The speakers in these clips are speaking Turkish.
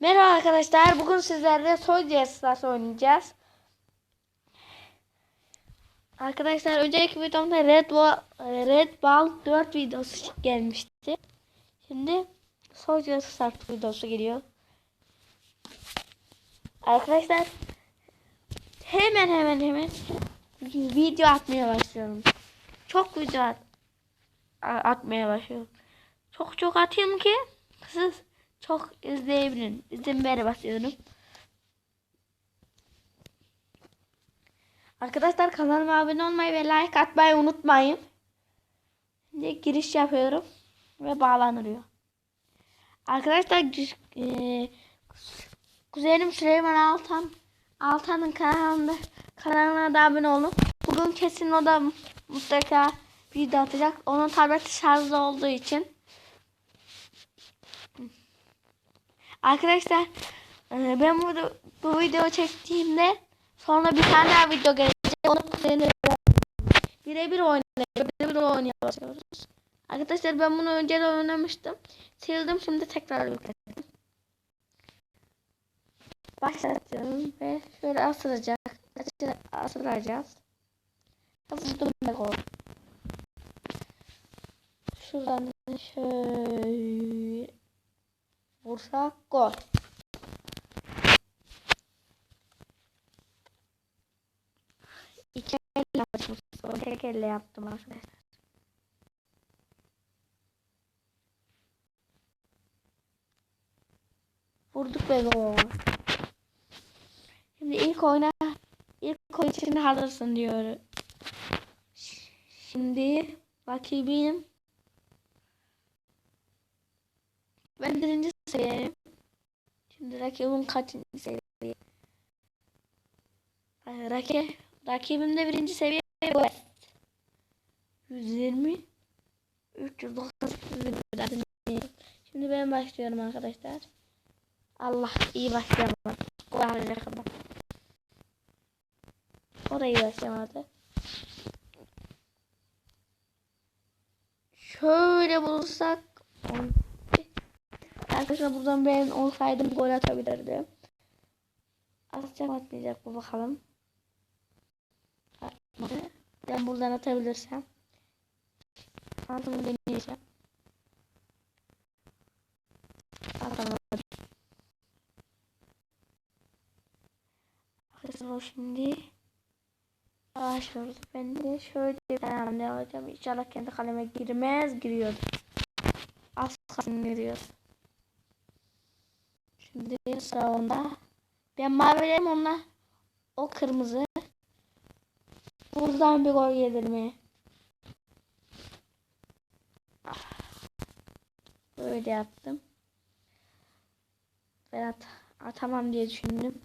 Merhaba arkadaşlar. Bugün sizlerle Soldier Stars oynayacağız. Arkadaşlar önceki videomda Red Ball, Red Ball 4 videosu gelmişti. Şimdi Soldier Stars videosu geliyor. Arkadaşlar hemen hemen hemen video atmaya başlıyorum. Çok video at, atmaya başlıyorum. Çok çok atayım ki siz çok izleyebilin. İzlemeye basıyorum. Arkadaşlar kanalıma abone olmayı ve like atmayı unutmayın. Şimdi giriş yapıyorum ve bağlanıyor. Arkadaşlar e, kuzenim Süleyman Altan Altan'ın kanalında kanalına da abone olun. Bugün kesin o da mutlaka video atacak. Onun tableti şarjlı olduğu için. Arkadaşlar e, ben bu, bu video çektiğimde sonra bir tane daha video gelecek. Onu birebir oynayalım. Birebir oynayalım. Arkadaşlar ben bunu önce de oynamıştım. Sildim şimdi tekrar yükledim. Başlatıyorum ve şöyle asılacak. Asılacağız. Vurdum ben gol. Şuradan şöyle vursak gol. İki elle yaptım. Tek elle yaptım arkadaşlar. Vurduk ve gol. Şimdi ilk oyuna ilk oyun için hazırsın diyor. Şimdi rakibim ben birinci seviyeyim. Şimdi rakibim kaçıncı seviye? Rakip, rakibim de birinci seviye West. 120 398 Şimdi ben başlıyorum arkadaşlar. Allah iyi başlayamadı. Kulağına kadar. O da iyi başlamadı. Şöyle bulursak Arkadaşlar buradan ben olsaydım gol atabilirdim. Atacak atmayacak mı bakalım. Ben buradan atabilirsem. Altını deneyeceğim. Atamadım. Arkadaşlar şimdi yavaş vurdu. Ben de şöyle bir tane alacağım. İnşallah kendi kaleme girmez. Giriyordu. Az kalsın giriyor. Şimdi sıra onda. Ben mavilerim onlar. O kırmızı. Buradan bir gol gelir mi? Böyle yaptım. Ben at atamam diye düşündüm.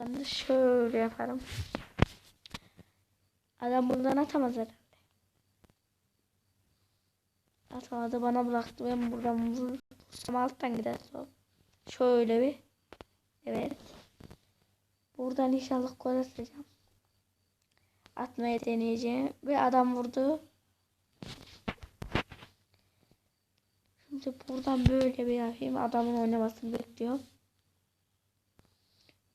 Ben de şöyle yaparım. Adam buradan atamaz herhalde. Atamadı bana bıraktı. Ben buradan vurursam alttan gider. Şöyle bir. Evet. Buradan inşallah gol atacağım. Atmaya deneyeceğim. Ve adam vurdu. Şimdi buradan böyle bir yapayım. Adamın oynamasını bekliyorum.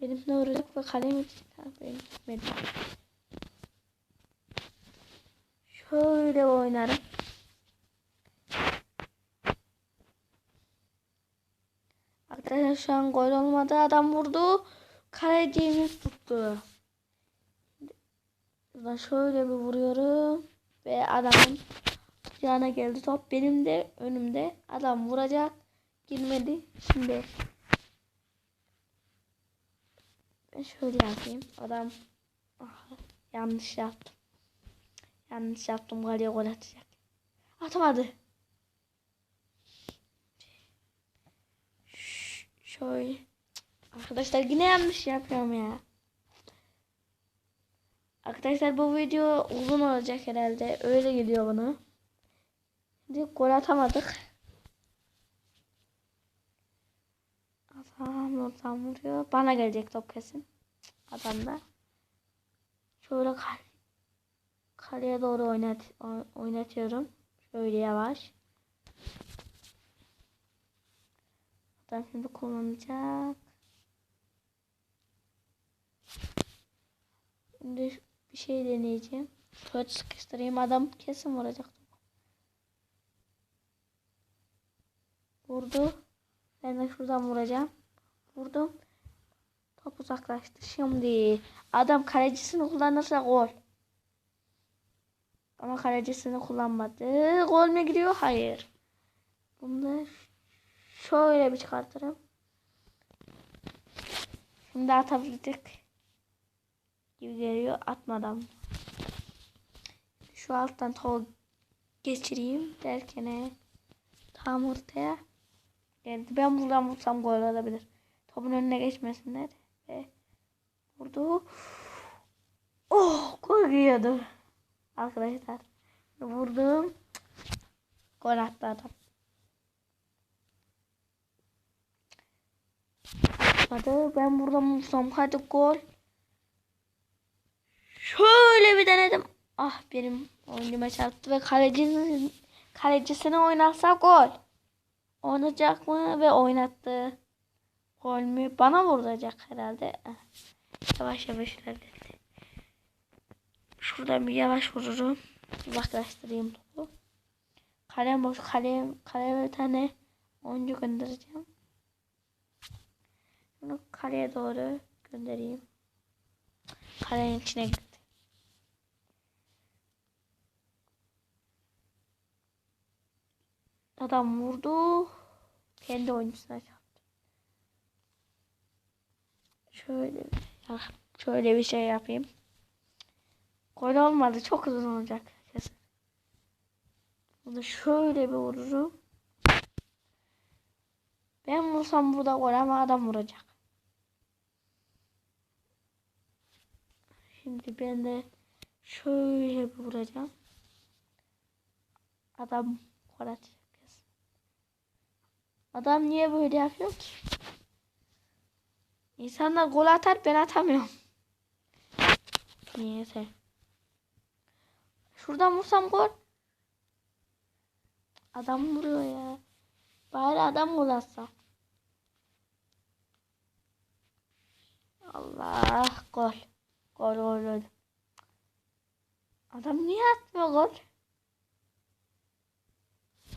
Benim ne vuracak ve kalemi benim gitmedi. Şöyle oynarım. Arkadaşlar şu an gol olmadı. Adam vurdu. Kalecimiz tuttu. Buradan şöyle bir vuruyorum. Ve adamın yana geldi top. Benim de önümde. Adam vuracak. Girmedi. Şimdi ben şöyle yapayım. Adam ah, yanlış yaptım. Yanlış yaptım. Kaleye gol atacak. Atamadı. Şöyle. Arkadaşlar yine yanlış yapıyorum ya. Arkadaşlar bu video uzun olacak herhalde. Öyle geliyor bana. Şimdi gol atamadık. Adam oradan vuruyor. Bana gelecek top kesin. Adam da. Şöyle kal kaleye doğru oynat oynatıyorum. Şöyle yavaş. Adam şimdi kullanacak. Şimdi bir şey deneyeceğim. Şöyle sıkıştırayım. Adam kesin vuracak. Vurdu. Ben de şuradan vuracağım. Vurdum. Top uzaklaştı. Şimdi adam kalecisini kullanırsa gol. Ama kalecisini kullanmadı. Gol mü gidiyor? Hayır. Bunu da şöyle bir çıkartırım. Şimdi atabildik gibi geliyor. Atmadan. Şu alttan tol geçireyim derken tam ortaya geldi. Ben buradan vursam gol olabilir. Topun önüne geçmesinler. Ve vurdu. Oh gol yiyordu. Arkadaşlar. Vurdum. Gol attı adam. Atmadı. Ben buradan vursam hadi gol. Şöyle bir denedim. Ah benim oyuncuma çarptı ve kalecisini, kalecisini oynatsa gol. Oynayacak mı ve oynattı. Gol mü? Bana vuracak herhalde. Ah, Yavaş yavaş ilerledi. Şuradan bir yavaş vururum. Uzaklaştırayım topu. Kalem boş. Kalem, kaleme bir tane oyuncu göndereceğim. Bunu kaleye doğru göndereyim. Kalenin içine gitti. Adam vurdu. Kendi oyuncusuna çarptı. Şöyle ya, şöyle bir şey yapayım. Gol olmadı. Çok uzun olacak. Kesin. Bunu şöyle bir vururum. Ben vursam burada gol ama adam vuracak. Şimdi ben de şöyle vuracağım. Adam gol atacak. kesin. Adam niye böyle yapıyor ki? İnsanlar gol atar ben atamıyorum. Niyeyse. Şuradan vursam gol. Adam vuruyor ya. Bari adam gol atsa. Allah gol. Gol gol gol. Adam niye atmıyor gol?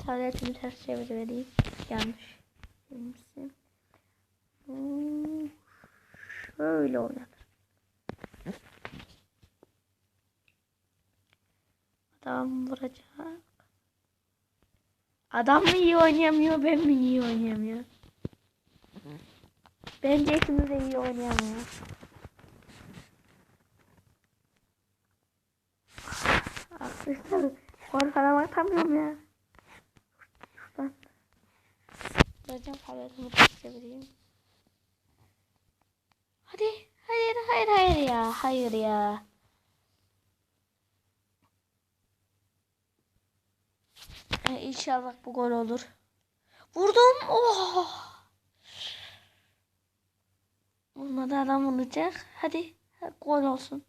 Tabletimi ters çevireyim. Yanlış. Bilmişsin. Hmm, Şöyle oynanır. Adam vuracak. Adam mı iyi oynayamıyor, ben mi iyi oynayamıyor? Bence ikimiz de iyi oynayamıyor. Arkadaşlar gol falan atamıyorum ya. Şuradan. Hocam tabletimi ters çevireyim. Hadi. Hayır hayır hayır ya. Hayır ya. Ee, İnşallah bu gol olur. Vurdum. Oh. Olmadı adam vuracak. Hadi gol olsun.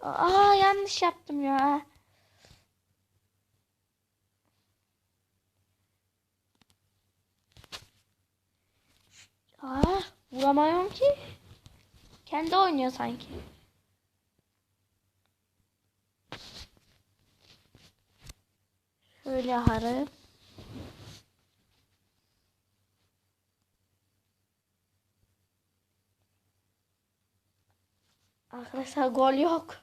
Aa yanlış yaptım ya. Aa vuramıyorum ki. Kendi oynuyor sanki. Şöyle harı. Arkadaşlar gol yok.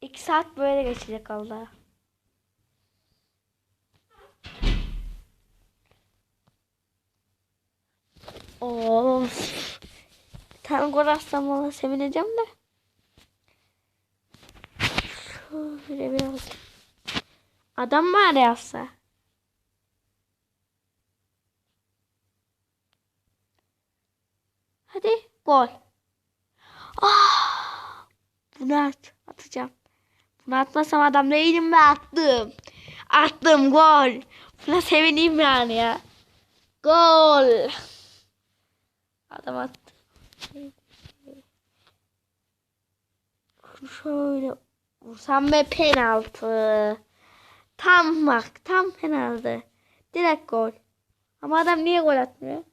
İki saat böyle geçecek Allah. Of. Tane gol atsam valla sevineceğim de. Şöyle biraz. Adam var yapsa. Hadi gol. Ah! Bunu at. Atacağım. Bunu atmasam adam değilim ve attım. Attım gol. Buna sevineyim yani ya. Gol. Adam attı. Şöyle vursam ve penaltı. Tam bak. Tam penaltı. Direkt gol. Ama adam niye gol atmıyor?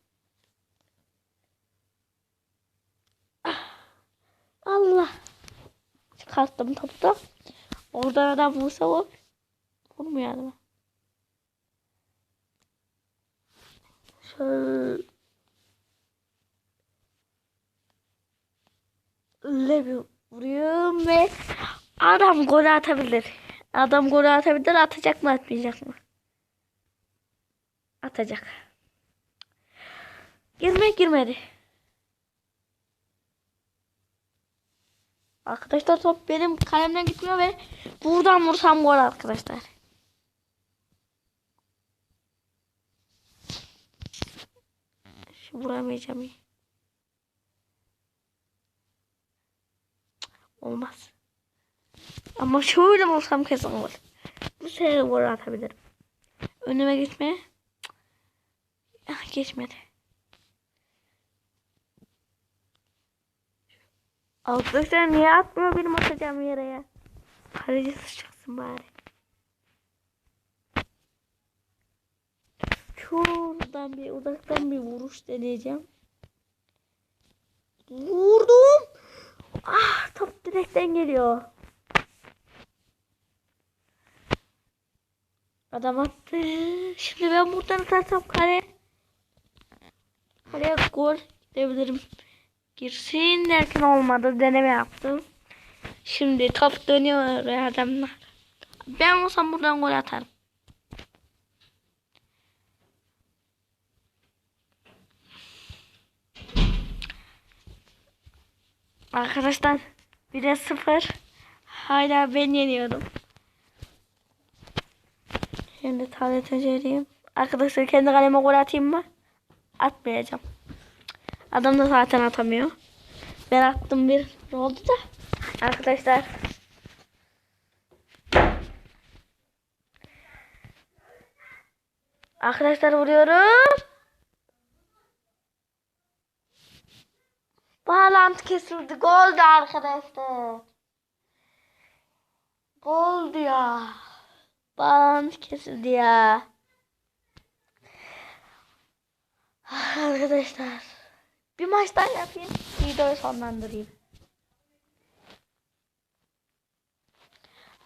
Allah. Çıkarttım topu da. Oradan adam vursa gol. Vurmuyor adama. Şöyle bir vuruyorum ve adam gol atabilir. Adam gol atabilir. Atacak mı atmayacak mı? Atacak. Girme girmedi. Arkadaşlar top benim kalemden gitmiyor ve buradan vursam gol arkadaşlar. Şu vuramayacağım. Olmaz. Ama şöyle vursam kesin gol. Bu sefer gol atabilirim. Önüme gitme. Ah, geçmedi. Arkadaşlar niye atmıyor benim atacağım yere ya? Kalecisi çıksın bari. Şuradan bir uzaktan bir vuruş deneyeceğim. Vurdum. Ah top direkten geliyor. Adam attı. Şimdi ben buradan atarsam kare. Kaleye gol gidebilirim. Girsin derken olmadı. Deneme yaptım. Şimdi top dönüyor adamlar. Ben olsam buradan gol atarım. Arkadaşlar 1'e 0. Hala ben yeniyorum. Şimdi tablete çevireyim. Arkadaşlar kendi kaleme gol atayım mı? Atmayacağım. Adam da zaten atamıyor. Ben attım bir oldu da. Arkadaşlar. Arkadaşlar vuruyorum. Bağlantı kesildi. Goldu arkadaşlar. Goldu ya. Bağlantı kesildi ya. Arkadaşlar. Bir maç daha yapayım. Videoyu sonlandırayım.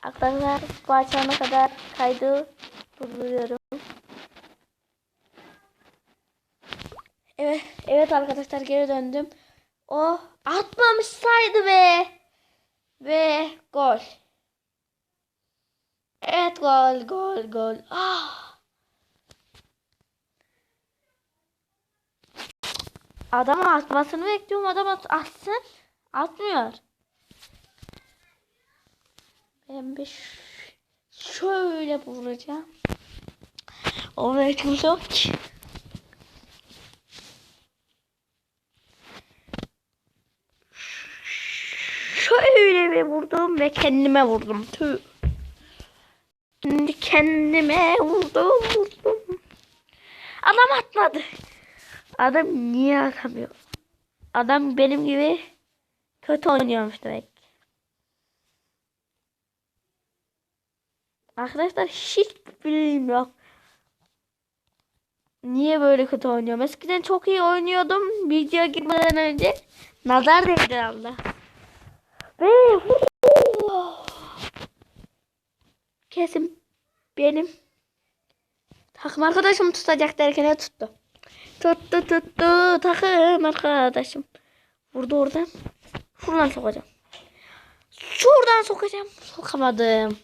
Arkadaşlar bu açana kadar kaydı durduruyorum. Evet, evet arkadaşlar geri döndüm. O atmamış saydı be. Ve gol. Evet gol gol gol. Ah. Adam atmasını bekliyorum. Adam at atsın. Atmıyor. Ben bir şöyle vuracağım. Oraya kimse yok ki. Şöyle bir vurdum ve kendime vurdum. Tüh. Şimdi kendime vurdum vurdum. Adam atmadı. Adam niye atamıyor? Adam benim gibi kötü oynuyormuş demek. Arkadaşlar hiç bilgim yok. Niye böyle kötü oynuyorum? Eskiden çok iyi oynuyordum. Videoya girmeden önce nazar değdi Allah. Ve kesin benim takım arkadaşım tutacak derken tuttu. Tuttu tuttu takım arkadaşım. Vurdu oradan. Şuradan sokacağım. Şuradan sokacağım. Sokamadım.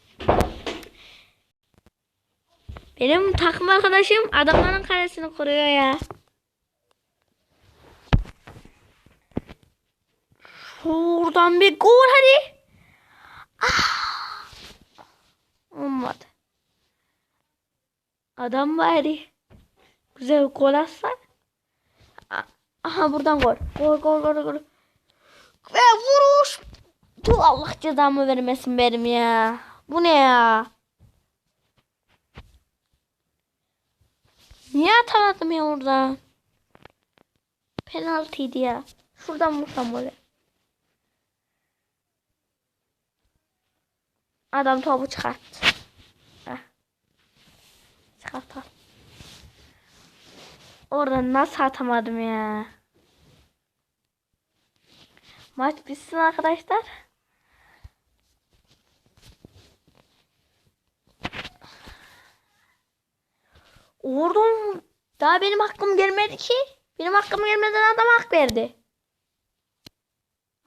Benim takım arkadaşım adamların kalesini koruyor ya. Şuradan bir gol hadi. Ah. Olmadı. Adam bari güzel gol atsa. Aha buradan gol. Gol gol gol gol. Ve vuruş. Tu Allah cezamı vermesin benim ya. Bu ne ya? Niye atamadım ya orada? Penaltıydı ya. Şuradan vursam böyle. Adam topu çıkarttı. Heh. Çıkartalım. Orada nasıl atamadım ya? Maç bitsin arkadaşlar. Oradan daha benim hakkım gelmedi ki. Benim hakkım gelmeden adam hak verdi.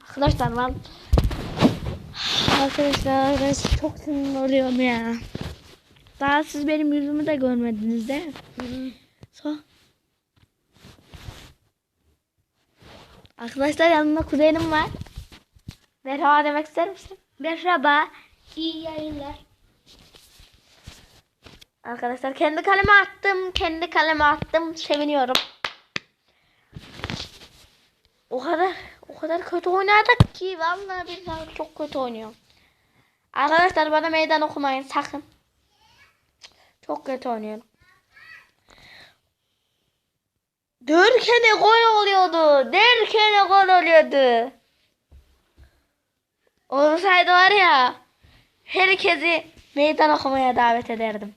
Arkadaşlar ben Arkadaşlar arkadaşlar çok sinirli oluyorum ya. Daha siz benim yüzümü de görmediniz değil mi? So. Arkadaşlar yanımda kuzenim var. Merhaba demek ister misin? Merhaba. İyi yayınlar. Arkadaşlar kendi kaleme attım. Kendi kaleme attım. Seviniyorum. O kadar o kadar kötü oynadık ki vallahi billahi çok kötü oynuyorum. Arkadaşlar bana meydan okumayın sakın. Çok kötü oynuyorum. Derken gol oluyordu. Derken gol oluyordu. Olsaydı var ya herkesi meydan okumaya davet ederdim.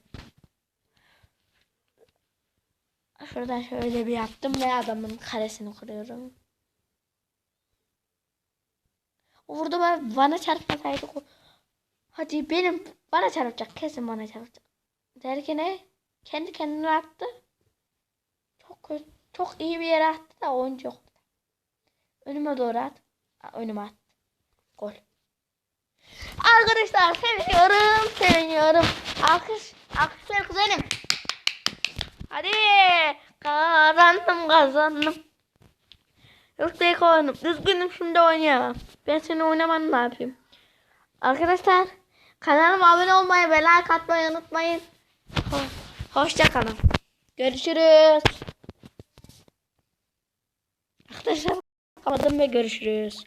Şuradan şöyle bir yaptım ve adamın karesini kuruyorum. Orada ben bana çarpmasaydı Hadi benim bana çarpacak kesin bana çarpacak. Derken? Kendi kendine attı. Çok iyi bir yere attı da oyuncu yoktu. Önüme doğru at. Önüme at. Gol. Arkadaşlar seviniyorum, seviniyorum. Alkış, alkışlar kuzenim. Hadi kazandım kazandım. Yok değil oynadım. Üzgünüm şimdi oynayamam. Ben seni oynaman ne yapayım? Arkadaşlar kanalıma abone olmayı ve like atmayı unutmayın. Ho- Hoşça kalın. Görüşürüz. Arkadaşlar kapadım ve görüşürüz.